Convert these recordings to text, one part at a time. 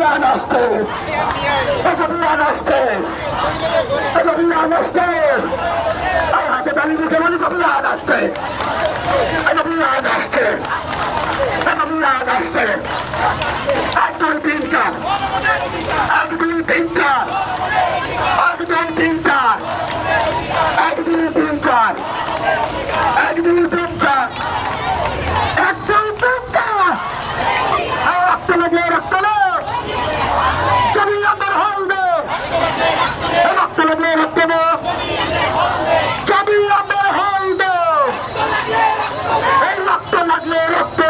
বিয়ান আসছে বিয়ান আসছে বিয়ান আসছে আর হাতে তালি দিতে বলি তো বিয়ান আসছে বিয়ান আসছে এটা বিয়ান আসছে এক দুই তিন চার এক দুই তিন চার এক দুই তিন চার এক দুই তিন চার এক দুই তিন চার এক দুই তিন চার রক্ত লাগে রক্ত ছবি আমার হলদে রক্ত লাগলে রক্ত ছবি আমার হলদে এই রক্ত লাগলে রক্ত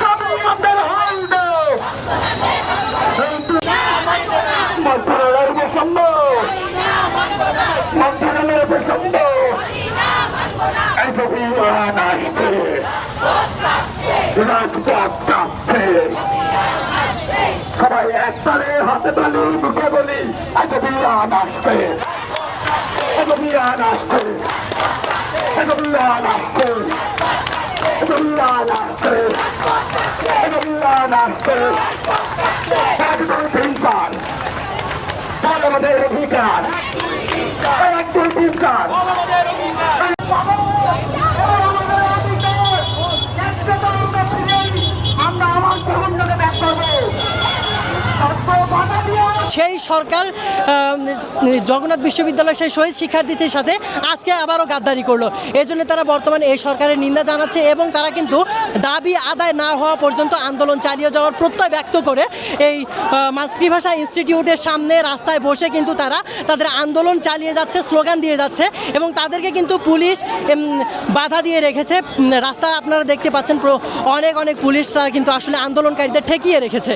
ছবি আমার হলদে মন্ত্রণালয়ের প্রসঙ্গ মন্ত্রণালয়ের প্রসঙ্গ এই ছবি আসছে রাজপথ কাঁপছে সবাই একবারে হাতে তালি, মুখে বলি এত বিয়ান আসছে। এত বিয়ান আসছে। এত বিয়ান আসছে। এত বিয়ান আসছে। এত বিয়ান আসছে এক দুই তিন চার বল আমাদের অধিকার এক দুই তিন চার আমরা আমার প্রবন্ধকে ব্যাক করব বাধা দিয়ে সেই সরকার জগন্নাথ বিশ্ববিদ্যালয়ের সেই শহীদ শিক্ষার্থীদের সাথে আজকে আবারও গাদ্দারি করল। এই জন্য তারা বর্তমানে এই সরকারের নিন্দা জানাচ্ছে এবং তারা কিন্তু দাবি আদায় না হওয়া পর্যন্ত আন্দোলন চালিয়ে যাওয়ার প্রত্যয় ব্যক্ত করে এই মাতৃভাষা ইনস্টিটিউটের সামনে রাস্তায় বসে কিন্তু তারা তাদের আন্দোলন চালিয়ে যাচ্ছে স্লোগান দিয়ে যাচ্ছে এবং তাদেরকে কিন্তু পুলিশ বাধা দিয়ে রেখেছে। উম, রাস্তায় আপনারা দেখতে পাচ্ছেন অনেক অনেক পুলিশ তারা কিন্তু আসলে আন্দোলনকারীদের ঠেকিয়ে রেখেছে।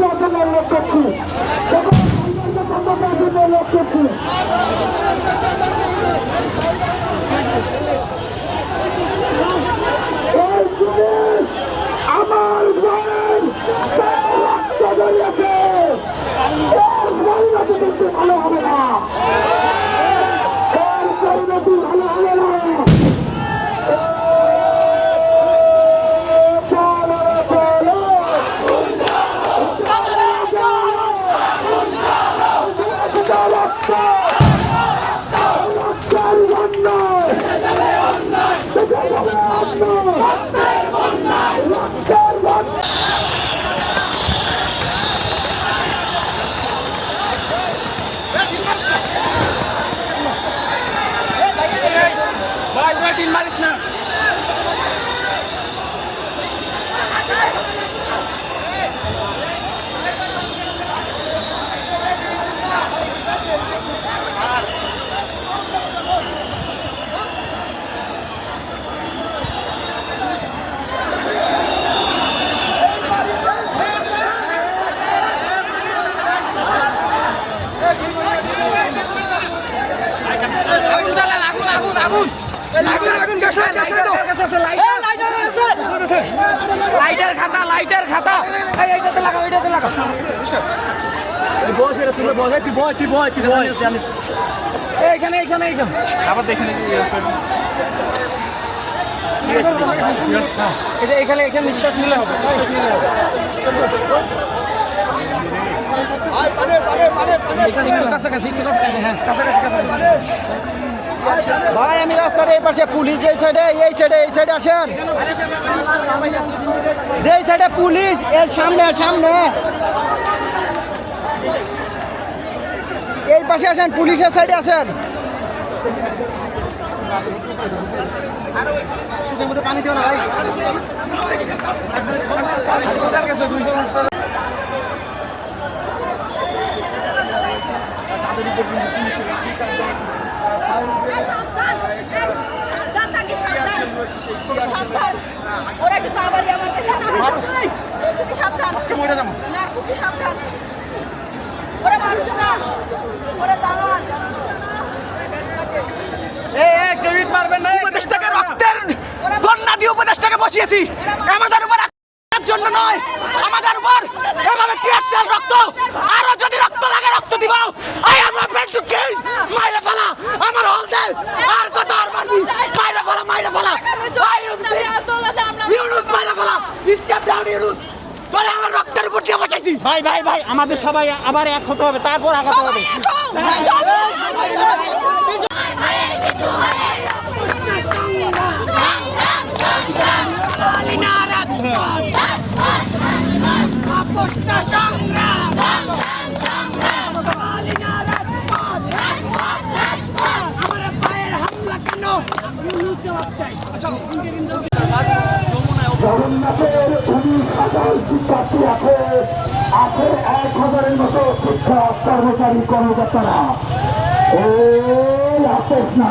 যাওয়ার জন্য করছি করছি আমার না এর পরিণতি ভালো হবে না চলো চলো ভাই ভাই টিন মারিস না। আগুন আগুন। লাইটার খাতা লাইটার খাতা। এই এইটাতে লাগাও এইটাতে লাগাও। এইখানে এইখানে এইখানে। আবার যে এখানে এখানে নিঃশ্বাস নিলে হবে নিঃশ্বাস নিলে হবে। ভাই, আমি রাস্তার এই পাশে পুলিশ, এই সাইডে এই সাইডে এই সাইডে আসেন। যেই সাইডে পুলিশ, এর সামনে সামনে। এই পাশে আসেন, পুলিশের সাইডে আসেন। সাবধান থাকি সাবধান সাবধান ওরা কিন্তু আবারই আমাকে সাবধান না খুবই সাবধান। ওরা মানুষ না। ওরা জানোয়ার উপদেশটাকে রক্তের বন্যা দিয়ে উপদেশটাকে বসিয়েছি। আমাদের উপর জন্য নয়। আমাদের উপর এভাবে রক্ত। আরও যদি রক্ত লাগে ভাই ভাই ভাই আমাদের সবাই আবার এক হতে হবে তারপর আগাতে হবে জগন্নাথের উনিশ হাজার শিক্ষার্থী আছে। আছে এক হাজারের মতো শিক্ষা কর্মচারী কর্মকর্তারা। এই আপোষ না